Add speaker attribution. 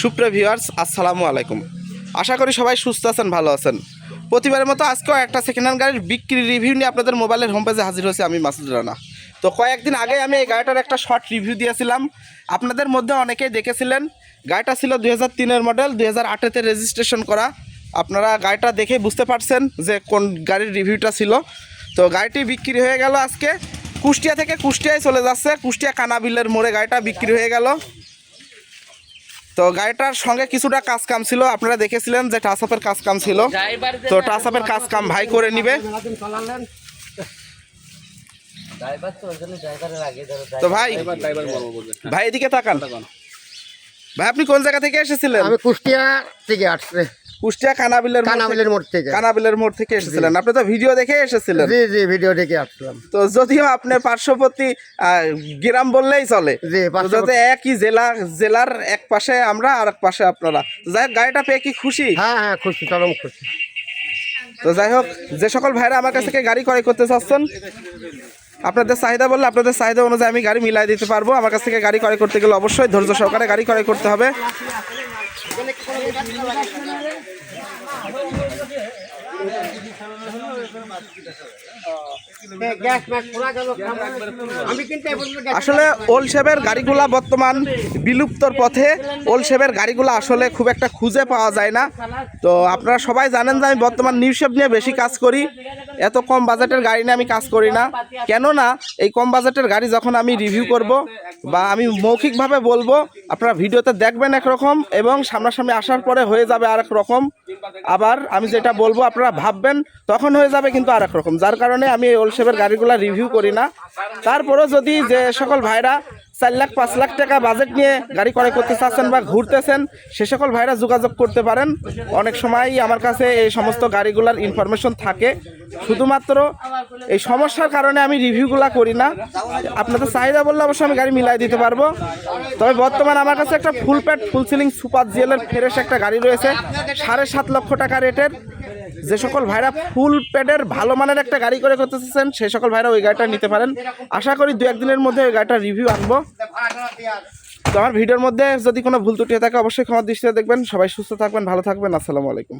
Speaker 1: সুপ্রিয় ভিউয়ার্স আসসালামু আলাইকুম। আশা করি সবাই সুস্থ আছেন, ভালো আছেন। প্রতিবারের মতো আজকেও একটা সেকেন্ড হ্যান্ড গাড়ির বিক্রি রিভিউ নিয়ে আপনাদের মোবাইলের হোম পেজে হাজির হয়েছে আমি মাসুদ রানা। তো কয়েকদিন আগে আমি এই গাড়িটার একটা শর্ট রিভিউ দিয়েছিলাম। আপনাদের মধ্যে অনেকেই দেখেছিলেন, গাড়িটা ছিল দুই হাজার তিনের মডেল দুই হাজার আটেতে রেজিস্ট্রেশন করা। আপনারা গাড়িটা দেখে বুঝতে পারছেন যে কোন গাড়ির রিভিউটা ছিল। তো গাড়িটি বিক্রি হয়ে গেল আজকে। কুষ্টিয়া থেকে কুষ্টিয়ায় চলে যাচ্ছে। কুষ্টিয়া কানাবিলের মোড়ে গাড়িটা বিক্রি হয়ে গেল। তো গাড়িটার সঙ্গে কিছুটা কাজ কাম ছিল। আপনারা দেখেছিলেন যে টাসআপের কাজ কাম ছিল। তো টাসআপের কাজ কাম ভাই করে নিবে। তো ভাই ভাই এদিকে তাকান। ভাই, আপনি কোন জায়গা থেকে এসেছিলেন?
Speaker 2: আমি কুষ্টিয়া থেকে আসছে।
Speaker 1: কুষ্টিয়া কানাবিলের
Speaker 2: কানাবিলের মোড় থেকে
Speaker 1: কানাবিলের মোড় থেকে এসেছিলেন। আপনি তো ভিডিও দেখে এসেছিলেন।
Speaker 2: জি জি ভিডিও দেখে আসলাম।
Speaker 1: তো যদিও আপনার পার্শ্ববর্তী আহ, গ্রাম বললেই চলে যাতে একই জেলা জেলার এক পাশে আমরা আর এক পাশে আপনারা। যাই হোক গাড়িটা পেয়ে কি খুশি?
Speaker 2: হ্যাঁ হ্যাঁ খুশি চরম খুশি।
Speaker 1: তো যাই হোক যে সকল ভাইরা আমার কাছ থেকে গাড়ি ক্রয় করতে চাচ্ছেন আপনাদের চাহিদা বললে আপনাদের চাহিদা অনুযায়ী আমি গাড়ি মিলাই দিতে পারব। আমার কাছ থেকে গাড়ি ক্রয় করতে গেলে অবশ্যই ধৈর্য সহকারে গাড়ি ক্রয় করতে হবে। আসলে ওল শেপের গাড়িগুলা বর্তমান বিলুপ্তর পথে, ওল শেপের গাড়িগুলো আসলে খুব একটা খুঁজে পাওয়া যায় না। তো আপনারা সবাই জানেন যে আমি বর্তমান নিউ শেপ নিয়ে বেশি কাজ করি। এত কম বাজেটের গাড়ি নিয়ে আমি কাজ করি না। কেননা এই কম বাজেটের গাড়ি যখন আমি রিভিউ করব বা আমি মৌখিকভাবে বলব আপনারা ভিডিওতে দেখবেন একরকম এবং সামনাসামনি আসার পরে হয়ে যাবে আর এক রকম আবার আমি যেটা বলব আপনারা ভাববেন তখন হয়ে যাবে কিন্তু আর এক রকম যার কারণে আমি এই ওল শেপের গাড়িগুলো রিভিউ করি না। তারপরেও যদি যে সকল ভাইরা চার লাখ পাঁচ লাখ টাকা বাজেট নিয়ে গাড়ি ক্রয় করতে চাচ্ছেন বা ঘুরতেছেন সে সকল ভাইরা যোগাযোগ করতে পারেন। অনেক সময়ই আমার কাছে এই সমস্ত গাড়িগুলোর ইনফরমেশন থাকে। শুধুমাত্র এই সমস্যার কারণে আমি রিভিউগুলো করি না। আপনাদের চাহিদা বললে অবশ্যই আমি গাড়ি মিলাই দিতে পারব। তবে বর্তমান আমার কাছে একটা full pad full ceiling super জিএলের fresh একটা গাড়ি রয়েছে। সাড়ে সাত লক্ষ টাকা রেটের। যে সকল ভাইরা ফুল প্যাডের ভালো মানের একটা গাড়ি করে করতে চাচ্ছেন সেই সকল ভাইরা ওই গাড়িটা নিতে পারেন। আশা করি দু একদিনের মধ্যে ওই গাড়িটার রিভিউ আনব। তো আমার ভিডিওর মধ্যে যদি কোনো ভুল ত্রুটি থাকে, অবশ্যই ক্ষমা দৃষ্টিতে দেখবেন। সবাই সুস্থ থাকবেন, ভালো থাকবেন। আসসালামু আলাইকুম।